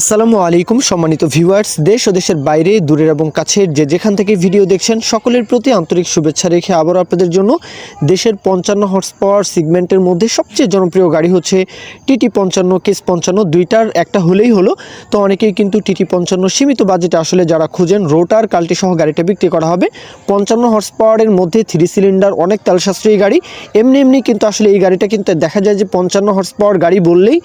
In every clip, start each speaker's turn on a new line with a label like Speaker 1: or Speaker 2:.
Speaker 1: আসসালামু আলাইকুম, সম্মানিত ভিউয়ার্স। দেশ ও দেশের বাইরে, দূরের এবং কাছের যে যেখান থেকে ভিডিও দেখছেন, সকলের প্রতি আন্তরিক শুভেচ্ছা রেখে আবারও আপনাদের জন্য দেশের পঞ্চান্ন হর্স পাওয়ার সিগমেন্টের মধ্যে সবচেয়ে জনপ্রিয় গাড়ি হচ্ছে টিটি পঞ্চান্ন, কেস পঞ্চান্ন। দুইটার একটা হলেই হলো। তো অনেকেই কিন্তু টিটি পঞ্চান্ন সীমিত বাজেটে আসলে যারা খুঁজেন, রোটার কাল্টি সহ গাড়িটা বিক্রি করা হবে। পঞ্চান্ন হর্স পাওয়ারের মধ্যে থ্রি সিলিন্ডার, অনেক তেল সাশ্রয়ী গাড়ি। এমনি এমনি কিন্তু আসলে এই গাড়িটা কিন্তু দেখা যায় যে পঞ্চান্ন হর্স পাওয়ার গাড়ি বললেই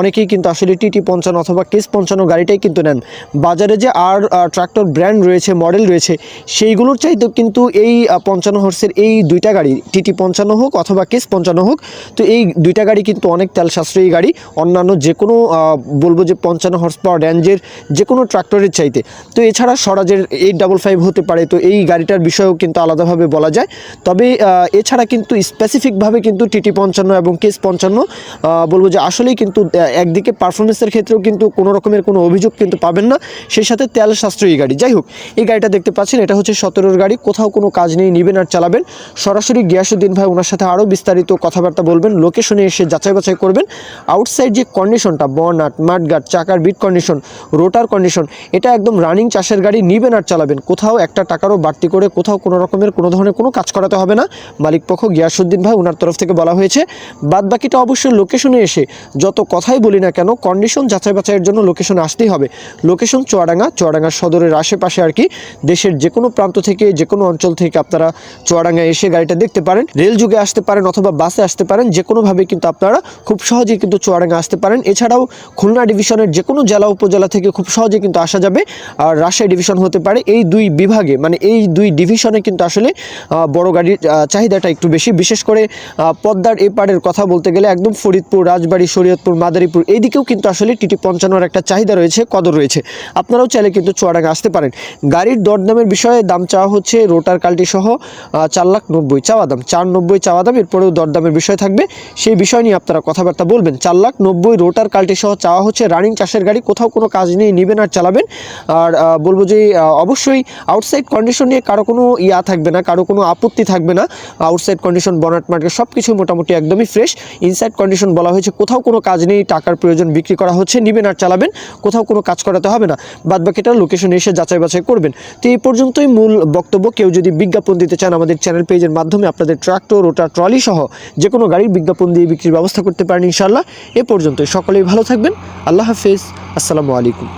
Speaker 1: অনেকেই কিন্তু আসলে টিটি পঞ্চান্ন অথবা কেস পঞ্চান্ন গাড়িটাই কিন্তু নেন। বাজারে যে আর ট্রাক্টর ব্র্যান্ড রয়েছে মডেল রয়েছে, সেইগুলোর চাইতেও কিন্তু এই পঞ্চান্ন হর্সের এই দুইটা গাড়ি টিটি পঞ্চান্ন হোক অথবা কেস পঞ্চান্ন হোক, তো এই দুইটা গাড়ি কিন্তু অনেক তেল সাশ্রয়ী গাড়ি। অন্যান্য যে কোনো বলব যে পঞ্চান্ন হর্স পাওয়ার রেঞ্জের যে কোনো ট্রাক্টরের চাইতে। তো এছাড়া স্বরাজের এইট ডাবল ফাইভ হতে পারে, তো এই গাড়িটার বিষয়েও কিন্তু আলাদাভাবে বলা যায়। তবে এছাড়া কিন্তু স্পেসিফিকভাবে কিন্তু টিটি পঞ্চান্ন এবং কেস পঞ্চান্ন বলব যে আসলেই কিন্তু একদিকে পারফরমেন্সের ক্ষেত্রেও কিন্তু কোনো রকমের কোনো অভিযোগ কিন্তু পাবেন না। সেই সাথে তেল সাশ্রয়ী গাড়ি। যাই হোক, এই গাড়িটা দেখতে পাচ্ছেন, এটা হচ্ছে সতেরোর গাড়ি। কোথাও কোনো কাজ নেই, নিবেন আর চালাবেন। সরাসরি গিয়াসুদ্দিন ভাই ওনার সাথে আরও বিস্তারিত কথাবার্তা বলবেন। লোকেশনে এসে যাচাই বাছাই করবেন। আউটসাইড যে কন্ডিশনটা বনাট মাঠগাট চাকার বিট কন্ডিশন রোটার কন্ডিশন এটা একদম রানিং চাষের গাড়ি, নিবেন আর চালাবেন। কোথাও একটা টাকারও বাড়তি করে কোথাও কোনো রকমের, কোনো ধরনের কোনো কাজ করাতে হবে না। মালিক পক্ষ গিয়াসুদ্দিন ভাই ওনার তরফ থেকে বলা হয়েছে। বাদ বাকিটা অবশ্যই লোকেশনে এসে, যত কথাই বলি না কেন কন্ডিশন যাচাই বাছাইয়ের জন্য লোকেশনে আসতেই হবে। লোকেশন চুয়াডাঙ্গা চুয়াডাঙ্গা সদরের আশেপাশে আর কি দেশের যে কোনো প্রান্ত থেকে যে কোনো অঞ্চল থেকে আপনারা চুয়াডাঙ্গা এসে গাড়িটা দেখতে পারেন। রেল যুগে আসতে পারেন অথবা বাসে আসতে পারেন যে কোনোভাবে কিন্তু আপনারা খুব সহজেই কিন্তু চুয়াডাঙ্গা আসতে পারেন। এছাড়াও খুলনা ডিভিশনের যে কোনো জেলা উপজেলা থেকে খুব সহজে কিন্তু আসা যাবে। আর রাজশাহী ডিভিশন হতে পারে। এই দুই বিভাগে মানে এই দুই ডিভিশনে কিন্তু আসলে বড় গাড়ির চাহিদাটা একটু বেশি। বিশেষ করে পদ্মার এপারের কথা বলতে গেলে একদম ফরিদপুর, রাজবাড়ী, শরীয়তপুর, মাদারীপুর এইদিকেও কিন্তু আসলে টিটি পঞ্চান্নর একটা চাহিদা রয়েছে, কদর রয়েছে। আপনারাও চাইলে কিন্তু চুয়াডাঙ্গা আসতে পারেন। গাড়ির দরদামের বিষয়ে দাম চাওয়া হচ্ছে রোটার কাল্টি সহ চার লাখ নব্বই চাওয়া দাম, চার নব্বই চাওয়া দাম, এরপরেও দরদামের বিষয় থাকবে। সেই বিষয় নিয়ে আপনারা কথাবার্তা বলবেন। চার লাখ নব্বই রোটার কাল্টি সহ চাওয়া হচ্ছে রানিং চাষের গাড়ি, কোথাও কোনো কাজ নেই, নেবেন আর চালাবেন। আর বলব যে অবশ্যই আউটসাইড কন্ডিশন নিয়ে কারও কোনো ইয়া থাকবে না, কারও কোনো আপত্তি থাকবে না। আউটসাইড কন্ডিশন বনাট মার্কেট সব কিছু মোটামুটি একদমই ফ্রেশ ইনসাইড কন্ডিশন বলা হয়েছে, কোথাও কোনো কাজ নেই, টাকার প্রয়োজন বিক্রি করা হচ্ছে, নেবেন আর চালাবেন, কোথাও কোনো কাজ করাতে হবে না। বাদ বাকিটা লোকেশনে এসে যাচাই বাছাই করবেন। তো এই পর্যন্তই মূল বক্তব্য। কেউ যদি বিজ্ঞাপন দিতে চান আমাদের চ্যানেল পেজের মাধ্যমে, আপনাদের ট্রাক্টর ওটা ট্রলি সহ যে কোনো গাড়ির বিজ্ঞাপন দিয়ে বিক্রির ব্যবস্থা করতে পারেন ইনশাল্লাহ এ পর্যন্তই। সকলেই ভালো থাকবেন। আল্লাহ হাফেজ। আসসালামু আলাইকুম।